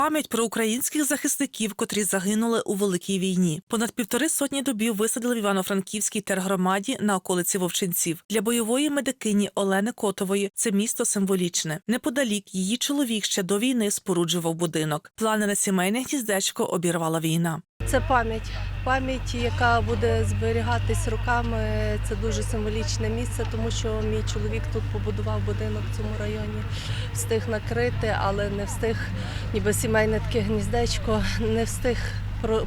пам'ять про українських захисників, котрі загинули у великій війні. Понад півтори сотні добів висадили в Івано-Франківській тергромаді на околиці Вовчинців. Для бойової медикині Олени Котової це місто символічне. Неподалік її чоловік ще до війни споруджував будинок. Плани на сімейне гніздечко обірвала війна. Це пам'ять. Пам'ять, яка буде зберігатись роками. Це дуже символічне місце, тому що мій чоловік тут побудував будинок в цьому районі, встиг накрити, але не встиг, ніби сімейне таке гніздечко, не встиг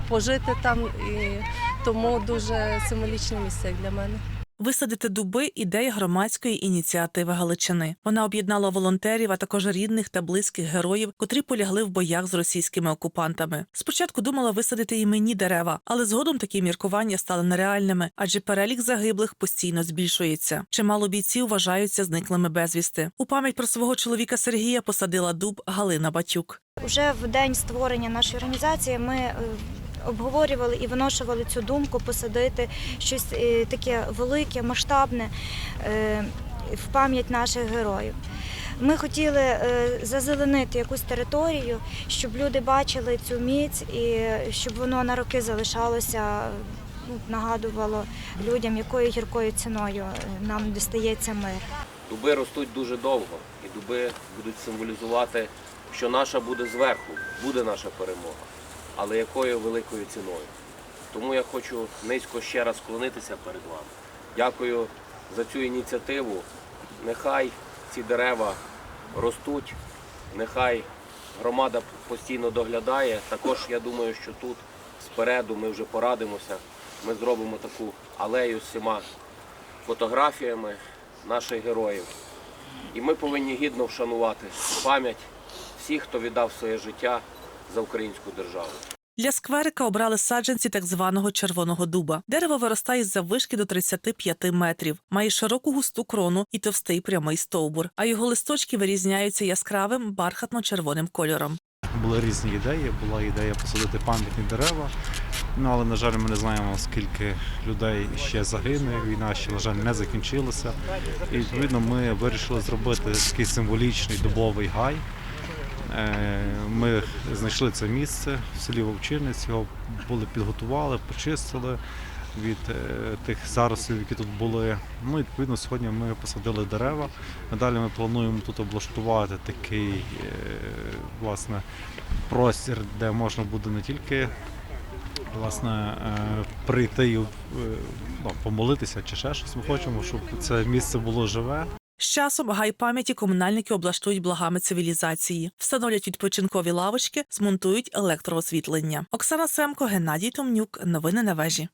пожити там. І тому дуже символічне місце для мене. Висадити дуби ідея громадської ініціативи Галичини. Вона об'єднала волонтерів, а також рідних та близьких героїв, котрі полягли в боях з російськими окупантами. Спочатку думала висадити іменні дерева, але згодом такі міркування стали нереальними, адже перелік загиблих постійно збільшується. Чимало бійців вважаються зниклими безвісти. У пам'ять про свого чоловіка Сергія посадила дуб Галина Батюк. Уже в день створення нашої організації ми е, обговорювали і виношували цю думку посадити щось е, таке велике, масштабне е, в пам'ять наших героїв. Ми хотіли е, зазеленити якусь територію, щоб люди бачили цю міць і щоб воно на роки залишалося, ну, нагадувало людям, якою гіркою ціною нам дістається мир. Дуби ростуть дуже довго, і дуби будуть символізувати, що наша буде зверху, буде наша перемога, але якою великою ціною. Тому я хочу низько ще раз склонитися перед вами. Дякую за цю ініціативу. Нехай ці дерева ростуть, нехай громада постійно доглядає. Також я думаю, що тут спереду ми вже порадимося. Ми зробимо таку алею з всіма фотографіями наших героїв. І ми повинні гідно вшанувати пам'ять всіх, хто віддав своє життя за українську державу. Для скверика обрали саджанці так званого червоного дуба. Дерево виростає з заввишки до 35 метрів, має широку густу крону і товстий прямий стовбур, а його листочки вирізняються яскравим бархатно-червоним кольором. Були різні ідеї. Була ідея посадити пам'ятні дерева. Ну але на жаль, ми не знаємо, скільки людей ще загине. Війна ще на жаль не закінчилася. І відповідно ми вирішили зробити такий символічний дубовий гай. Е, Ми знайшли це місце в селі Вовчинець, його були підготували, почистили від е, тих зарослів, які тут були. Ну відповідно сьогодні ми посадили дерева. Надалі ми плануємо тут облаштувати такий е, власне простір, де можна буде не тільки власне прийти і ну, помолитися чи ще щось. Ми хочемо, щоб це місце було живе. З часом гай пам'яті комунальники облаштують благами цивілізації, встановлять відпочинкові лавочки, змонтують електроосвітлення. Оксана Семко, Геннадій Томнюк. Новини на вежі.